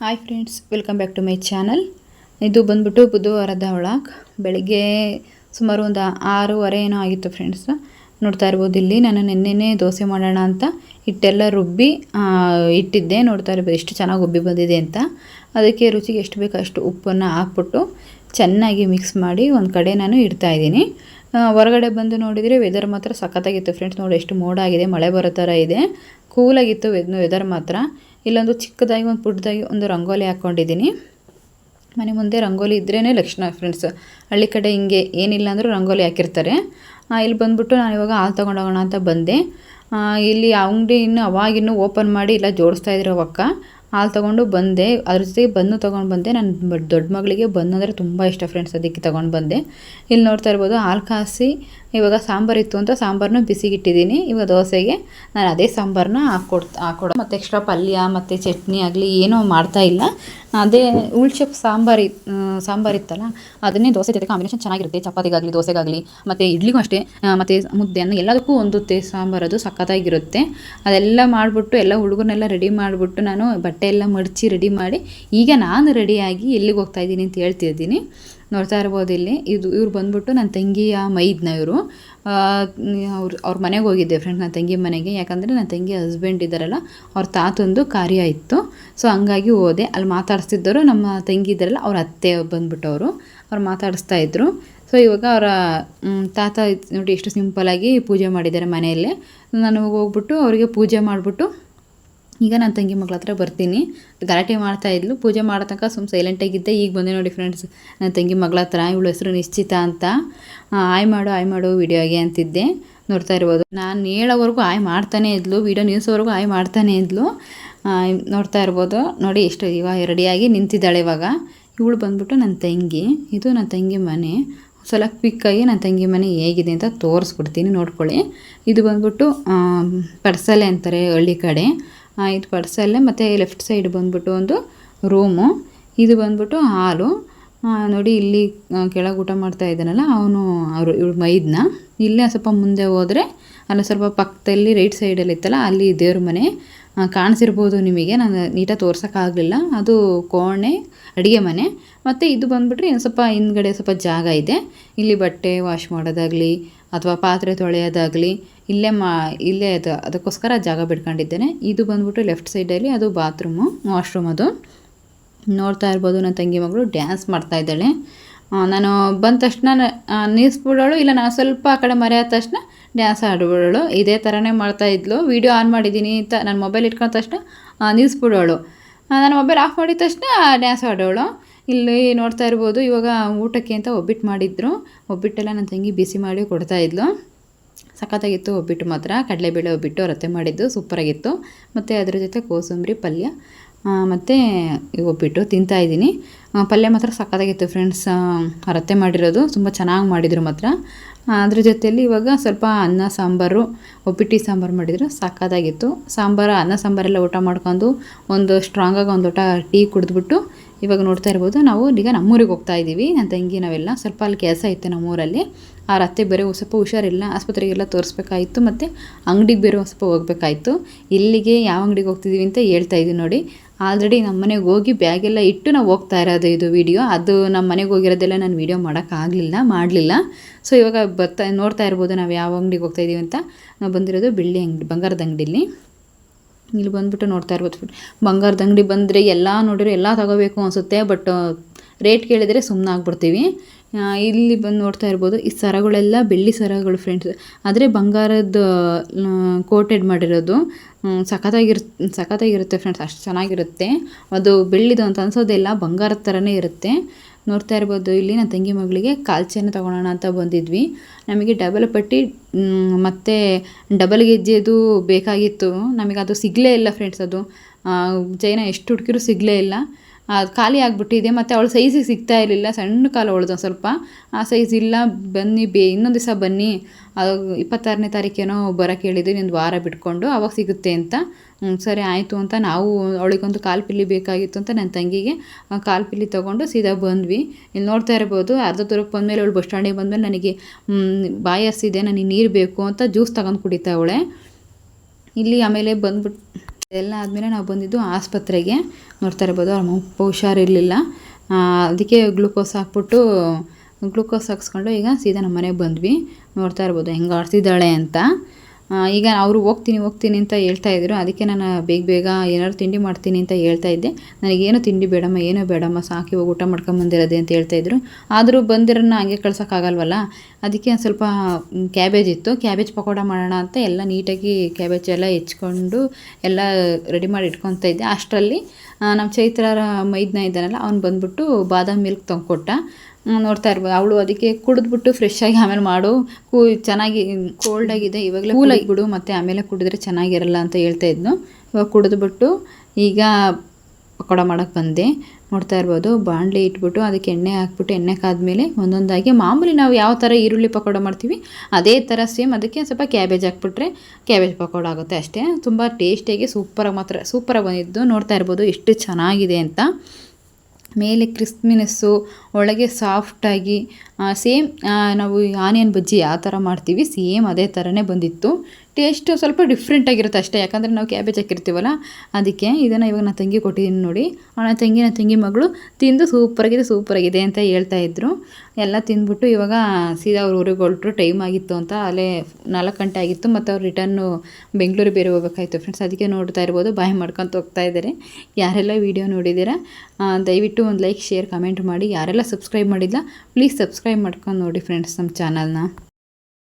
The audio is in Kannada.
Hi friends welcome back to my channel ಇದು ಬಂದ್ಬಿಟ್ಟು ಬುಧವಾರದ ಒಳಗ್. ಬೆಳಿಗ್ಗೆ ಸುಮಾರು ಒಂದು ಆರೂವರೆ ಏನೋ ಆಗಿತ್ತು ಫ್ರೆಂಡ್ಸ್ ನೋಡ್ತಾ ಇರ್ಬೋದು ಇಲ್ಲಿ ನಾನು ನಿನ್ನೆನೇ ದೋಸೆ ಮಾಡೋಣ ಅಂತ ಹಿಟ್ಟೆಲ್ಲ ರುಬ್ಬಿ ಇಟ್ಟಿದ್ದೆ. ನೋಡ್ತಾ ಇರ್ಬೋದು ಎಷ್ಟು ಚೆನ್ನಾಗಿ ಉಬ್ಬಿ ಬಂದಿದೆ ಅಂತ. ಅದಕ್ಕೆ ರುಚಿಗೆ ಎಷ್ಟು ಬೇಕೋ ಅಷ್ಟು ಉಪ್ಪನ್ನು ಹಾಕ್ಬಿಟ್ಟು ಚೆನ್ನಾಗಿ ಮಿಕ್ಸ್ ಮಾಡಿ ಒಂದು ಕಡೆ ನಾನು ಇಡ್ತಾ ಇದ್ದೀನಿ. ಆ, ಹೊರಗಡೆ ಬಂದು ನೋಡಿದರೆ ವೆದರ್ ಮಾತ್ರ ಸಖತ್ತಾಗಿತ್ತು ಫ್ರೆಂಡ್ಸ್ ನೋಡಿ ಎಷ್ಟು ಮೋಡ ಆಗಿದೆ ಮಳೆ ಬರೋ ಥರ ಇದೆ. ಕೂಲಾಗಿತ್ತು ವೆದ್ ವೆದರ್ ಮಾತ್ರ. ಇಲ್ಲೊಂದು ಚಿಕ್ಕದಾಗಿ, ಒಂದು ಪುಟ್ಟದಾಗಿ ಒಂದು ರಂಗೋಲಿ ಹಾಕ್ಕೊಂಡಿದ್ದೀನಿ ಮನೆ ಮುಂದೆ ರಂಗೋಲಿ ಇದ್ರೇ ಲಕ್ಷಣ ಫ್ರೆಂಡ್ಸ್ ಹಳ್ಳಿ ಕಡೆ ಹಿಂಗೆ ಏನಿಲ್ಲ ಅಂದರೂ ರಂಗೋಲಿ ಹಾಕಿರ್ತಾರೆ. ಇಲ್ಲಿ ಬಂದ್ಬಿಟ್ಟು ನಾನು ಇವಾಗ ಹಾಲು ತೊಗೊಂಡೋಗೋಣ ಅಂತ ಬಂದೆ. ಇಲ್ಲಿ ಅಂಗಡಿ ಇನ್ನು ಅವಾಗಿನ್ನೂ ಓಪನ್ ಮಾಡಿ ಇಲ್ಲ, ಜೋಡಿಸ್ತಾ ಇದ್ರು ಅವಕ್ಕ. ಹಾಲು ತೊಗೊಂಡು ಬಂದೆ. ಅದ್ರ ಜೊತೆಗೆ ಬನ್ನು ತೊಗೊಂಡು ಬಂದೆ. ನನ್ನ ದೊಡ್ಡ ಮಗಳಿಗೆ ಬನ್ನು ಅಂದರೆ ತುಂಬ ಇಷ್ಟ ಫ್ರೆಂಡ್ಸ್ ಅದಕ್ಕೆ ತೊಗೊಂಡು ಬಂದೆ. ಇಲ್ಲಿ ನೋಡ್ತಾ ಇರ್ಬೋದು ಹಾಲು ಕಾಸಿ ಇವಾಗ ಸಾಂಬಾರಿತ್ತು ಅಂತ ಸಾಂಬಾರನ್ನೂ ಬಿಸಿಗಿಟ್ಟಿದ್ದೀನಿ. ಇವಾಗ ದೋಸೆಗೆ ನಾನು ಅದೇ ಸಾಂಬಾರನ್ನ ಹಾಕ್ಕೊಡ್ತಾ ಹಾಕ್ಕೊಡ ಮತ್ತು ಎಕ್ಸ್ಟ್ರಾ ಪಲ್ಯ, ಮತ್ತು ಚಟ್ನಿ ಆಗಲಿ ಏನೂ ಮಾಡ್ತಾ ಇಲ್ಲ. ಅದೇ ಉಳ್ಸಪ್ ಸಾಂಬಾರು ಸಾಂಬಾರಿತ್ತಲ್ಲ ಅದನ್ನೇ ದೋಸೆ ಜೊತೆ ಕಾಂಬಿನೇಷನ್ ಚೆನ್ನಾಗಿರುತ್ತೆ. ಚಪಾತಿಗಾಗಲಿ, ದೋಸೆಗಾಗಲಿ, ಮತ್ತು ಇಡ್ಲಿಗೂ ಅಷ್ಟೇ ಮತ್ತು ಮುದ್ದೆ, ಅನ್ನ ಎಲ್ಲದಕ್ಕೂ ಹೊಂದುತ್ತೆ ಸಾಂಬಾರು. ಅದು ಸಖತ್ತಾಗಿರುತ್ತೆ. ಅದೆಲ್ಲ ಮಾಡಿಬಿಟ್ಟು ಎಲ್ಲ ಹುಡುಗರನ್ನೆಲ್ಲ ರೆಡಿ ಮಾಡಿಬಿಟ್ಟು ನಾನು ಬಟ್ಟೆ ಎಲ್ಲ ಮಡಚಿ ರೆಡಿ ಮಾಡಿ ಈಗ ನಾನು ರೆಡಿಯಾಗಿ ಎಲ್ಲಿಗೆ ಹೋಗ್ತಾ ಇದ್ದೀನಿ ಅಂತ ಹೇಳ್ತಿದ್ದೀನಿ ನೋಡ್ತಾ ಇರ್ಬೋದು ಇಲ್ಲಿ. ಇದು ಇವ್ರು ಬಂದ್ಬಿಟ್ಟು ನನ್ನ ತಂಗಿಯ ಮೈದ್ನ ಇವರು. ಅವ್ರು, ಅವ್ರ ಮನೆಗೆ ಹೋಗಿದ್ದೆ ಫ್ರೆಂಡ್ ನನ್ನ ತಂಗಿ ಮನೆಗೆ. ಯಾಕಂದರೆ ನನ್ನ ತಂಗಿ ಹಸ್ಬೆಂಡ್ ಇದ್ದಾರಲ್ಲ, ಅವ್ರ ತಾತಂದು ಕಾರ್ಯ ಇತ್ತು. ಸೊ ಹಂಗಾಗಿ ಹೋದೆ. ಅಲ್ಲಿ ಮಾತಾಡಿಸ್ತಿದ್ದರು ನಮ್ಮ ತಂಗಿ ಇದ್ದಾರಲ್ಲ, ಅವ್ರ ಅತ್ತೆ ಬಂದ್ಬಿಟ್ಟವರು. ಅವ್ರು ಮಾತಾಡಿಸ್ತಾ ಇದ್ದರು ಸೊ ಇವಾಗ ಅವರ ತಾತ ನೋಡಿ ಎಷ್ಟು ಸಿಂಪಲಾಗಿ ಪೂಜೆ ಮಾಡಿದ್ದಾರೆ ಮನೆಯಲ್ಲೇ. ನಾನು ಹೋಗ್ಬಿಟ್ಟು ಅವರಿಗೆ ಪೂಜೆ ಮಾಡಿಬಿಟ್ಟು ಈಗ ನನ್ನ ತಂಗಿ ಮಗಳ ಹತ್ರ ಬರ್ತೀನಿ. ಗಲಾಟೆ ಮಾಡ್ತಾ ಇದ್ಲು. ಪೂಜೆ ಮಾಡೋ ತನಕ ಸುಮ್ಮ ಸೈಲೆಂಟಾಗಿದ್ದೆ ಈಗ ಬಂದೆ ನೋಡಿ ಫ್ರೆಂಡ್ಸ್ ನನ್ನ ತಂಗಿ ಮಗಳ ಹತ್ರ. ಇವಳು ಹೆಸರು ನಿಶ್ಚಿತ ಅಂತ. ಆಯ್ ಮಾಡು ಆಯ್ ಮಾಡು ವಿಡಿಯೋಗೆ ಅಂತಿದ್ದೆ. ನೋಡ್ತಾ ಇರ್ಬೋದು. ನಾನು ಹೇಳೋವರೆಗೂ ಆಯ್ ಮಾಡ್ತಾನೆ ಇದ್ಲು. ವಿಡಿಯೋ ನಿಲ್ಲಿಸೋವರೆಗೂ ಆಯ್ ಮಾಡ್ತಾನೆ ಇದ್ಲು. ನೋಡ್ತಾ ಇರ್ಬೋದು. ನೋಡಿ ಎಷ್ಟು ಇವಾಗ ರೆಡಿಯಾಗಿ ನಿಂತಿದ್ದಾಳೆ ಇವಾಗ. ಇವಳು ಬಂದ್ಬಿಟ್ಟು ನನ್ನ ತಂಗಿ. ಇದು ನನ್ನ ತಂಗಿ ಮನೆ. ಸಲ ಕ್ವಿಕ್ಕಾಗಿ ನನ್ನ ತಂಗಿ ಮನೆ ಹೇಗಿದೆ ಅಂತ ತೋರಿಸ್ಬಿಡ್ತೀನಿ. ನೋಡ್ಕೊಳ್ಳಿ. ಇದು ಬಂದ್ಬಿಟ್ಟು ಪಡ್ಸಲೆ ಅಂತಾರೆ ಹಳ್ಳಿ ಕಡೆ. ಇದು ಪರ್ಸಲ್ಲೇ ಮತ್ತು ಲೆಫ್ಟ್ ಸೈಡ್ ಬಂದ್ಬಿಟ್ಟು ಒಂದು ರೂಮು ಇದು ಬಂದ್ಬಿಟ್ಟು ಹಾಲು. ನೋಡಿ ಇಲ್ಲಿ ಕೆಳಗೆ ಊಟ ಮಾಡ್ತಾ ಇದ್ದಾನಲ್ಲ, ಅವನು, ಅವರು ಇವ್ರ ಮೈದ್ನ. ಇಲ್ಲೇ ಸ್ವಲ್ಪ ಮುಂದೆ ಹೋದರೆ, ಅಲ್ಲ ಸ್ವಲ್ಪ ಪಕ್ಕದಲ್ಲಿ ರೈಟ್ ಸೈಡಲ್ಲಿ ಇತ್ತಲ್ಲ, ಅಲ್ಲಿ ದೇವ್ರ ಮನೆ. ಕಾಣಿಸಿರ್ಬೋದು ನಿಮಗೆ, ನಾನು ನೀಟಾಗಿ ತೋರ್ಸೋಕ್ಕಾಗಲಿಲ್ಲ. ಅದು ಕೋಣೆ, ಅಡುಗೆ ಮನೆ. ಮತ್ತು ಇದು ಬಂದುಬಿಟ್ರೆ ಇನ್ನು ಸ್ವಲ್ಪ ಹಿಂದ್ಗಡೆ ಸ್ವಲ್ಪ ಜಾಗ ಇದೆ. ಇಲ್ಲಿ ಬಟ್ಟೆ ವಾಶ್ ಮಾಡೋದಾಗಲಿ, ಅಥವಾ ಪಾತ್ರೆ ತೊಳೆಯೋದಾಗಲಿ ಇಲ್ಲೇ ಮಾ, ಇಲ್ಲೇ ಅದು, ಅದಕ್ಕೋಸ್ಕರ ಜಾಗ ಬಿಟ್ಕೊಂಡಿದ್ದೇನೆ. ಇದು ಬಂದ್ಬಿಟ್ಟು ಲೆಫ್ಟ್ ಸೈಡಲ್ಲಿ ಅದು ಬಾತ್ರೂಮು ವಾಶ್ರೂಮ್ ಅದು. ನೋಡ್ತಾ ಇರ್ಬೋದು ನನ್ನ ತಂಗಿ ಮಗಳು ಡ್ಯಾನ್ಸ್ ಮಾಡ್ತಾ ಇದ್ದಾಳೆ. ನಾನು ಬಂದ ತಕ್ಷಣ ನಿಲ್ಲಿಸ್ಬಿಡೋಳು ಇಲ್ಲ ನಾನು ಸ್ವಲ್ಪ ಆ ಕಡೆ ಮರೆಯಾದ ತಕ್ಷಣ ಡ್ಯಾನ್ಸ್ ಆಡ್ಬಿಡೋಳು. ಇದೇ ಥರನೇ ಮಾಡ್ತಾ ಇದ್ಲು. ವೀಡಿಯೋ ಆನ್ ಮಾಡಿದ್ದೀನಿ ಅಂತ ನಾನು ಮೊಬೈಲ್ ಇಟ್ಕೊಂಡ ತಕ್ಷಣ ನಿಲ್ಲಿಸ್ಬಿಡೋಳು ನಾನು ಮೊಬೈಲ್ ಆಫ್ ಮಾಡಿದ ತಕ್ಷಣ ಡ್ಯಾನ್ಸ್ ಆಡೋಳು. ಇಲ್ಲಿ ನೋಡ್ತಾ ಇರ್ಬೋದು, ಇವಾಗ ಊಟಕ್ಕೆ ಅಂತ ಒಬ್ಬಿಟ್ಟು ಮಾಡಿದ್ರು. ಒಬ್ಬಿಟ್ಟೆಲ್ಲ ನನ್ನ ತಂಗಿ ಬಿಸಿ ಮಾಡಿ ಕೊಡ್ತಾ ಇದ್ಲು. ಸಖತ್ತಾಗಿತ್ತು ಒಬ್ಬಿಟ್ಟು ಮಾತ್ರ. ಕಡಲೆಬೇಳೆ ಒಬ್ಬಿಟ್ಟು ರತೆ ಮಾಡಿದ್ದು ಸೂಪರಾಗಿತ್ತು. ಮತ್ತು ಅದ್ರ ಜೊತೆ ಕೋಸಂಬರಿ ಪಲ್ಯ ಮತ್ತು ಒಬ್ಬಿಟ್ಟು ತಿಂತಾ ಇದ್ದೀನಿ. ಪಲ್ಯ ಮಾತ್ರ ಸಖತ್ತಾಗಿತ್ತು ಫ್ರೆಂಡ್ಸ್. ರತ್ತೆ ಮಾಡಿರೋದು ತುಂಬ ಚೆನ್ನಾಗಿ ಮಾಡಿದರು ಮಾತ್ರ. ಅದ್ರ ಜೊತೆಯಲ್ಲಿ ಇವಾಗ ಸ್ವಲ್ಪ ಅನ್ನ, ಸಾಂಬಾರು ಒಬ್ಬಿಟ್ಟು ಸಾಂಬಾರು ಮಾಡಿದರು ಸಖತ್ತಾಗಿತ್ತು. ಸಾಂಬಾರು, ಅನ್ನ, ಸಾಂಬಾರೆಲ್ಲ ಊಟ ಮಾಡ್ಕೊಂಡು ಒಂದು ಸ್ಟ್ರಾಂಗಾಗಿ ಒಂದು ಊಟ ಟೀ ಕುಡಿದ್ಬಿಟ್ಟು ಇವಾಗ ನೋಡ್ತಾ ಇರ್ಬೋದು, ನಾವು ಈಗ ನಮ್ಮೂರಿಗೆ ಹೋಗ್ತಾ ಇದ್ದೀವಿ ನನ್ನ ತಂಗಿ ನಾವೆಲ್ಲ ಸ್ವಲ್ಪ ಅಲ್ಲಿ ಕೆಲಸ ಇತ್ತು ನಮ್ಮೂರಲ್ಲಿ. ಆ ರತ್ತೆ ಬೇರೆ ಸ್ವಲ್ಪ ಹುಷಾರಿಲ್ಲ, ಆಸ್ಪತ್ರೆಗೆಲ್ಲ ತೋರಿಸ್ಬೇಕಾಯಿತು ಮತ್ತು ಅಂಗಡಿಗೆ ಬೇರೆ ಸ್ವಲ್ಪ ಹೋಗ್ಬೇಕಾಯಿತು. ಇಲ್ಲಿಗೆ ಯಾವ ಅಂಗಡಿಗೆ ಹೋಗ್ತಿದ್ದೀವಿ ಅಂತ ಹೇಳ್ತಾ ಇದ್ದೀವಿ ನೋಡಿ. ಆಲ್ರೆಡಿ ನಮ್ಮ ಮನೆಗೆ ಹೋಗಿ ಬ್ಯಾಗೆಲ್ಲ ಇಟ್ಟು ನಾವು ಹೋಗ್ತಾ ಇರೋದು ಇದು ವಿಡಿಯೋ ಅದು ನಮ್ಮ ಮನೆಗೆ ಹೋಗಿರೋದೆಲ್ಲ ನಾನು ವೀಡಿಯೋ ಮಾಡೋಕ್ಕಾಗಲಿಲ್ಲ ಮಾಡಲಿಲ್ಲ. ಸೊ ಇವಾಗ ಬರ್ತಾ ನೋಡ್ತಾ ಇರ್ಬೋದು ನಾವು ಯಾವ ಅಂಗಡಿಗೆ ಹೋಗ್ತಾ ಇದ್ದೀವಿ ಅಂತ. ನಾವು ಬಂದಿರೋದು ಬೆಳ್ಳಿ ಅಂಗಡಿ ಬಂಗಾರದ ಅಂಗಡಿಲಿ. ಇಲ್ಲಿ ಬಂದ್ಬಿಟ್ಟು ನೋಡ್ತಾ ಇರ್ಬೋದು. ಬಂಗಾರದ ಅಂಗಡಿ ಬಂದರೆ ಎಲ್ಲ ನೋಡಿದ್ರೆ ಎಲ್ಲ ತಗೋಬೇಕು ಅನಿಸುತ್ತೆ ಬಟ್ ರೇಟ್ ಕೇಳಿದರೆ ಸುಮ್ಮನೆ ಆಗ್ಬಿಡ್ತೀವಿ. ಇಲ್ಲಿ ಬಂದು ನೋಡ್ತಾ ಇರ್ಬೋದು, ಈ ಸರಗಳೆಲ್ಲ ಬೆಳ್ಳಿ ಸರಗಳು ಫ್ರೆಂಡ್ಸ್ ಆದರೆ ಬಂಗಾರದ ಕೋಟೆಡ್ ಮಾಡಿರೋದು ಸಖತ್ತಾಗಿರ್, ಸಖತ್ತಾಗಿರುತ್ತೆ ಫ್ರೆಂಡ್ಸ್ ಅಷ್ಟು ಚೆನ್ನಾಗಿರುತ್ತೆ. ಅದು ಬೆಳ್ಳಿದು ಅಂತ ಅನ್ಸೋದೆಲ್ಲ ಬಂಗಾರದ ಥರನೇ ಇರುತ್ತೆ. ನೋಡ್ತಾ ಇರ್ಬೋದು. ಇಲ್ಲಿ ನನ್ನ ತಂಗಿ ಮಗಳಿಗೆ ಕಾಲ್ಚೆನ ತೊಗೊಳೋಣ ಅಂತ ಬಂದಿದ್ವಿ. ನಮಗೆ ಡಬಲ್ ಪಟ್ಟಿ ಮತ್ತು ಡಬಲ್ ಗೆಜ್ಜೆದು ಬೇಕಾಗಿತ್ತು. ನಮಗೆ ಅದು ಸಿಗಲೇ ಇಲ್ಲ ಫ್ರೆಂಡ್ಸ್ ಅದು. ಚೈನ ಎಷ್ಟು ಹುಡುಕಿದ್ರು ಸಿಗಲೇ ಇಲ್ಲ. ಖಾಲಿ ಆಗಿಬಿಟ್ಟಿದೆ, ಮತ್ತು ಅವಳು ಸೈಜಿಗೆ ಸಿಗ್ತಾ ಇರಲಿಲ್ಲ, ಸಣ್ಣ ಕಾಲು ಅವಳದು ಸ್ವಲ್ಪ. ಆ ಸೈಜ್ ಇಲ್ಲ, ಬನ್ನಿ ಬೇ, ಇನ್ನೊಂದು ದಿವಸ ಬನ್ನಿ. ಇಪ್ಪತ್ತಾರನೇ ತಾರೀಕೇನೋ ಬರೋಕ್ಕೆ ಹೇಳಿದ್ವಿ ನಿಂದು ವಾರ ಬಿಟ್ಕೊಂಡು ಅವಾಗ ಸಿಗುತ್ತೆ ಅಂತ. ಸರಿ ಆಯಿತು ಅಂತ ನಾವು ಅವಳಿಗೊಂದು ಕಾಲು ಪಿಲ್ಲಿ ಬೇಕಾಗಿತ್ತು ಅಂತ ನನ್ನ ತಂಗಿಗೆ ಕಾಲು ಪಿಲ್ಲಿ ತೊಗೊಂಡು ಸೀದಾ ಬಂದ್ವಿ. ಇಲ್ಲಿ ನೋಡ್ತಾ ಇರ್ಬೋದು, ಅರ್ಧ ದೂರಕ್ಕೆ ಬಂದಮೇಲೆ ಅವಳು ಬಸ್ ಸ್ಟ್ಯಾಂಡಿಗೆ ಬಂದಮೇಲೆ ನನಗೆ ಬಾಯಿ ಹಸಿದೆ, ನನಗೆ ನೀರು ಬೇಕು ಅಂತ ಜ್ಯೂಸ್ ತಗೊಂಡು ಕುಡಿತಾ ಅವಳೆ. ಇಲ್ಲಿ ಆಮೇಲೆ ಬಂದ್ಬಿಟ್ಟು ಎಲ್ಲ ಆದಮೇಲೆ ನಾವು ಬಂದಿದ್ದು ಆಸ್ಪತ್ರೆಗೆ. ನೋಡ್ತಾ ಇರ್ಬೋದು, ಅವ್ರ ಅಪ್ಪ ಹುಷಾರಿರಲಿಲ್ಲ. ಅದಕ್ಕೆ ಗ್ಲೂಕೋಸ್ ಹಾಕ್ಬಿಟ್ಟು, ಗ್ಲೂಕೋಸ್ ಹಾಕ್ಸ್ಕೊಂಡು ಈಗ ಸೀದಾ ನಮ್ಮ ಮನೆಗೆ ಬಂದ್ವಿ. ನೋಡ್ತಾ ಇರ್ಬೋದು ಹೆಂಗೆ ಆಡ್ತಿದ್ದಾಳೆ ಅಂತ. ಈಗ ಅವರು ಹೋಗ್ತೀನಿ ಹೋಗ್ತೀನಿ ಅಂತ ಹೇಳ್ತಾ ಇದ್ರು. ಅದಕ್ಕೆ ನಾನು ಬೇಗ ಬೇಗ ಏನಾದ್ರು ತಿಂಡಿ ಮಾಡ್ತೀನಿ ಅಂತ ಹೇಳ್ತಾ ಇದ್ದೆ. ನನಗೇನು ತಿಂಡಿ ಬೇಡಮ್ಮ, ಏನೂ ಬೇಡಮ್ಮ, ಸಾಕಿ ಹೋಗಿ ಊಟ ಮಾಡ್ಕೊಂಬಂದಿರೋದೆ ಅಂತ ಹೇಳ್ತಾ ಇದ್ರು. ಆದರೂ ಬಂದಿರೋನ್ನ ಹಂಗೆ ಕಳ್ಸೋಕ್ಕಾಗಲ್ವಲ್ಲ ಅದಕ್ಕೆ ಒಂದು ಸ್ವಲ್ಪ ಕ್ಯಾಬೇಜ್ ಇತ್ತು. ಕ್ಯಾಬೇಜ್ ಪಕೋಡ ಮಾಡೋಣ ಅಂತ ಎಲ್ಲ ನೀಟಾಗಿ ಕ್ಯಾಬೇಜ್ ಎಲ್ಲ ಹೆಚ್ಕೊಂಡು ಎಲ್ಲ ರೆಡಿ ಮಾಡಿ ಇಟ್ಕೊತಾ ಇದ್ದೆ. ಅಷ್ಟರಲ್ಲಿ ನಮ್ಮ ಚೈತ್ರರ ಮೈದ್ನ ಇದ್ದಾನಲ್ಲ, ಅವ್ನು ಬಂದ್ಬಿಟ್ಟು ಬಾದಾಮಿ ಮಿಲ್ಕ್ ತಂದ್ಕೊಟ್ಟ. ನೋಡ್ತಾ ಇರ್ಬೋದು. ಅವಳು ಅದಕ್ಕೆ ಕುಡಿದ್ಬಿಟ್ಟು ಫ್ರೆಶ್ ಆಗಿ ಆಮೇಲೆ ಮಾಡು. ಕೂ ಚೆನ್ನಾಗಿ ಕೋಲ್ಡ್ ಆಗಿದೆ. ಇವಾಗಲೇ ಕೂಲ್ ಬಿಡು ಮತ್ತೆ ಆಮೇಲೆ ಕುಡಿದ್ರೆ ಚೆನ್ನಾಗಿರಲ್ಲ ಅಂತ ಹೇಳ್ತಾ ಇದ್ನು. ಇವಾಗ ಕುಡಿದ್ಬಿಟ್ಟು ಈಗ ಪಕೋಡ ಮಾಡೋಕ್ಕೆ ಬಂದೆ. ನೋಡ್ತಾ ಇರ್ಬೋದು ಬಾಣಲೆ ಇಟ್ಬಿಟ್ಟು ಅದಕ್ಕೆ ಎಣ್ಣೆ ಹಾಕ್ಬಿಟ್ಟು ಎಣ್ಣೆ ಕಾದ್ಮೇಲೆ ಒಂದೊಂದಾಗಿ ಮಾಮೂಲಿ ನಾವು ಯಾವ ಥರ ಈರುಳ್ಳಿ ಪಕೋಡ ಮಾಡ್ತೀವಿ ಅದೇ ಥರ ಸೇಮ್. ಅದಕ್ಕೆ ಸ್ವಲ್ಪ ಕ್ಯಾಬೇಜ್ ಹಾಕ್ಬಿಟ್ರೆ ಕ್ಯಾಬೇಜ್ ಪಕೋಡ ಆಗುತ್ತೆ ಅಷ್ಟೇ. ತುಂಬ ಟೇಸ್ಟಿಯಾಗಿ ಸೂಪರಾಗಿ ಮಾತ್ರ ಸೂಪರಾಗಿ ಬಂದಿದ್ದು. ನೋಡ್ತಾ ಇರ್ಬೋದು ಎಷ್ಟು ಚೆನ್ನಾಗಿದೆ ಅಂತ. ಮೇಲೆ ಕ್ರಿಸ್ಪಿನೆಸ್ಸು ಒಳಗೆ ಸಾಫ್ಟಾಗಿ ಸೇಮ್ ನಾವು ಆನಿಯನ್ ಬಜ್ಜಿ ಯಾವ ಥರ ಮಾಡ್ತೀವಿ ಸೇಮ್ ಅದೇ ಥರನೇ ಬಂದಿತ್ತು. ಟೇಸ್ಟು ಸ್ವಲ್ಪ ಡಿಫ್ರೆಂಟ್ ಆಗಿರುತ್ತೆ ಅಷ್ಟೇ. ಯಾಕಂದರೆ ನಾವು ಕ್ಯಾಬೇಜ್ ಹಾಕಿರ್ತೀವಲ್ಲ, ಅದಕ್ಕೆ ಇದನ್ನು ಇವಾಗ ನಾನು ತಂಗಿ ಕೊಟ್ಟಿದ್ದೀನಿ ನೋಡಿ. ಅವನ ತಂಗಿ ನನ್ನ ತಂಗಿ ಮಗಳು ತಿಂದು ಸೂಪರಾಗಿದೆ ಸೂಪರಾಗಿದೆ ಅಂತ ಹೇಳ್ತಾ ಇದ್ರು. ಎಲ್ಲ ತಿಂದ್ಬಿಟ್ಟು ಇವಾಗ ಸೀದಾ ಅವ್ರ ಊರಿಗೆ ಹೊರಟ್ರು. ಟೈಮ್ ಆಗಿತ್ತು ಅಂತ ಅಲ್ಲೇ ನಾಲ್ಕು ಗಂಟೆ ಆಗಿತ್ತು ಮತ್ತು ಅವ್ರು ರಿಟರ್ನು ಬೆಂಗಳೂರು ಬೇರೆ ಹೋಗ್ಬೇಕಾಯ್ತು ಫ್ರೆಂಡ್ಸ್ ಅದಕ್ಕೆ ನೋಡ್ತಾ ಇರ್ಬೋದು, ಬಾಯ್ ಮಾಡ್ಕೊತ ಹೋಗ್ತಾ ಇದ್ದಾರೆ ಯಾರೆಲ್ಲ ವೀಡಿಯೋ ನೋಡಿದ್ದೀರಾ ದಯವಿಟ್ಟು ಒಂದು ಲೈಕ್ ಶೇರ್ ಕಮೆಂಟ್ ಮಾಡಿ. ಯಾರೆಲ್ಲ ಸಬ್ಸ್ಕ್ರೈಬ್ ಮಾಡಿಲ್ಲ ಪ್ಲೀಸ್ ಸಬ್ಸ್ಕ್ರೈಬ್ ಮಾಡ್ಕೊಂಡು ನೋಡಿ ಫ್ರೆಂಡ್ಸ್ ನಮ್ಮ ಚಾನಲ್ನ